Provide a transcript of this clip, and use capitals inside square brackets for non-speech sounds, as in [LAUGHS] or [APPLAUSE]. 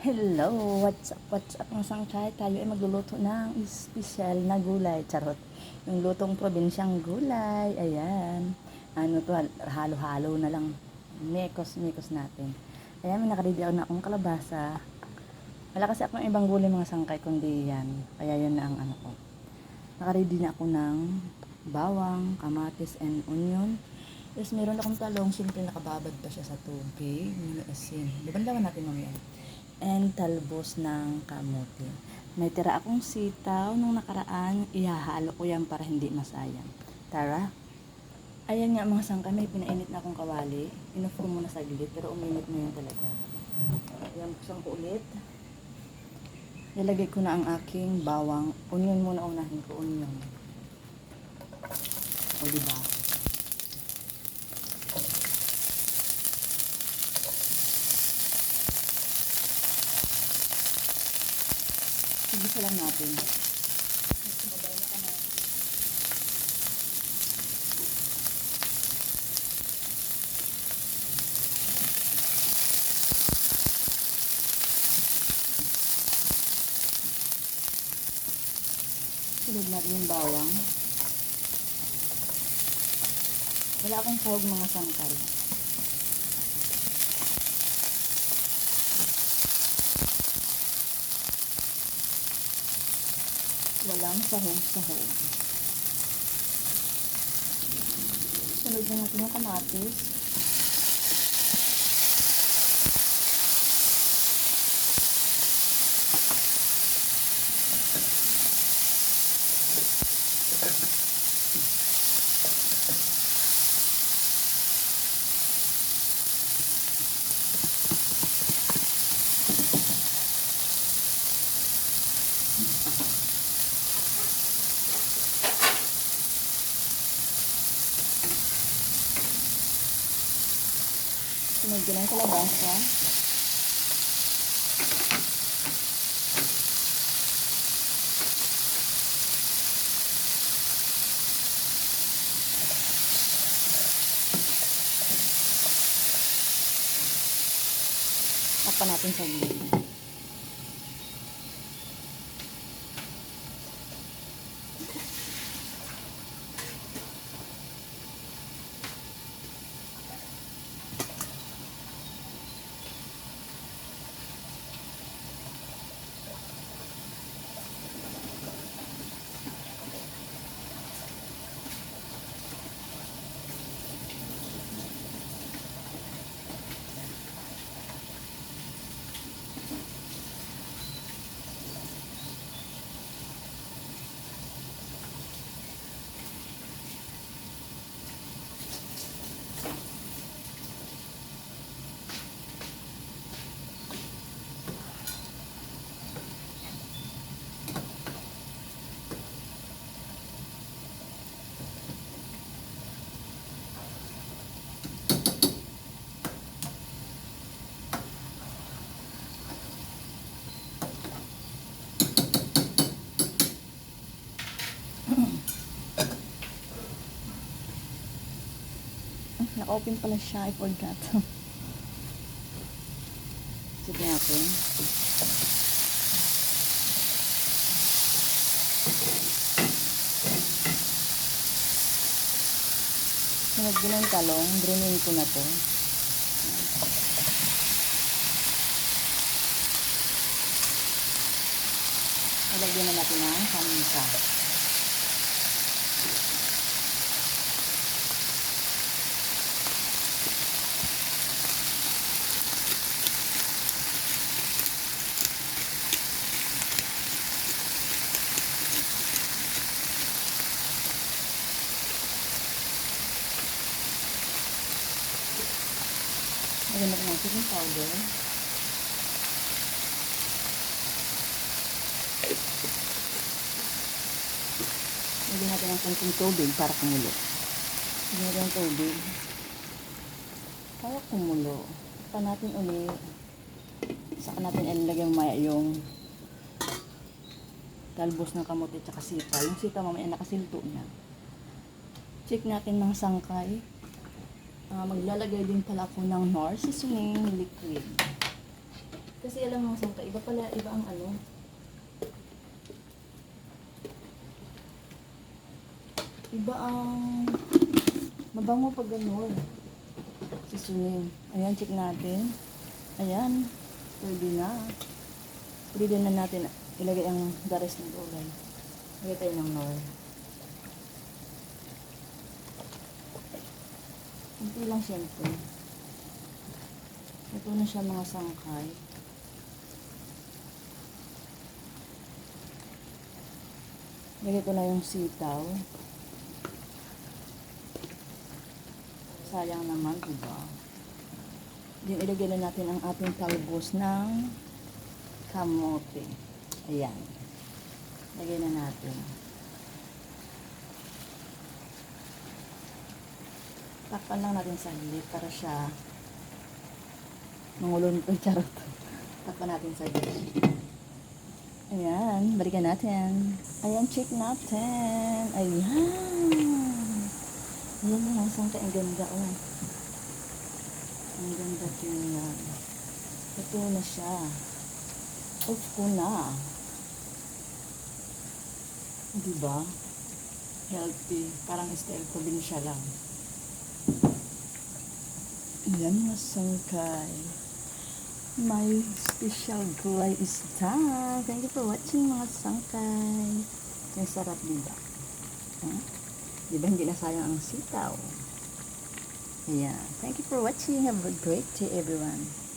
Hello, what's up, what's up mga sangkay? Tayo ay magluluto ng special na gulay. Charot. Yung lutong probinsyang gulay. Ayan. Ano to, halo-halo na lang. Mekos-mekos natin. Ayan, may nakaredy ako na akong kalabasa. Wala kasi akong ibang gulay mga sangkay, kundi yan. Kaya yun na ang ano ko. Nakaredy na ako ng bawang, kamatis, and onion. Tapos meron akong talong, siyempre nakababad pa siya sa tubig. May asin. Libandawan natin mamaya and talbos ng kamote. May tira akong sitaw nung nakaraan, ihahalo ko yan para hindi masayang. Tara. Ayan nga mga sangka, may pinainit na akong kawali. Inoff ko muna saglit, pero uminit na yun talaga. Ayan, buksan ko ulit. Nilagay ko na ang aking bawang. Onion muna unahin ko, onion. O, diba? Igisa lang natin. Sunod natin yung bawang. Wala akong sahog mga sangkal. Walang sahog-sahog. Sunod na natin yung kamatis. Ko ng kalabasa. Tapan natin sa gilid. Naka-open pala siya. I forgot. [LAUGHS] Sige natin. Sunod din ang talong. Drainin ko na to. Ilagyan na natin ang kamisa. Lagyan natin ang chicken powder. Lagyan natin ang konting tubig para kumulo. Lagyan natin ang tubig. Para kumulo. Pa natin ulit. Saka natin ilalagyan maya yung talbos ng kamote at sita. Yung sita mamaya nakasilto na. Check natin ng sangkay. Ah, maglalagay din pala ako ng Nor Seasoning Liquid. Kasi alam mo saan ka, iba pala, iba ang ano. Iba ang mabango pag gano'n. Sisunin. Ayan, check natin. Ayan, pwede na. Pwede na natin ilagay ang dares ng gulay. Lagay tayo ng nor. Kunti lang siyempre. Ito na siya mga sangkay. Lagay ko na yung sitaw. Sayang naman, diba? Then, ilagay na natin ang ating talbos ng kamote. Ayan. Lagay na natin. Takpan lang natin sa gilid para siya mangulon to charot. Takpan natin sa gilid. Ayan, balikan natin. Ayan, check natin. Ayan. Ayan na lang, sangka. Ang ganda, oh. Ang ganda tingnan. Ito na siya. Off ko na. Diba? Healthy. Parang style probinsya lang. Ayan mga sangkay. My special gulay is done. Thank you for watching mga sangkay. Ang sarap diba? Huh? Diba hindi na sayang ang sitaw? Ayan. Thank you for watching. Have a great day everyone.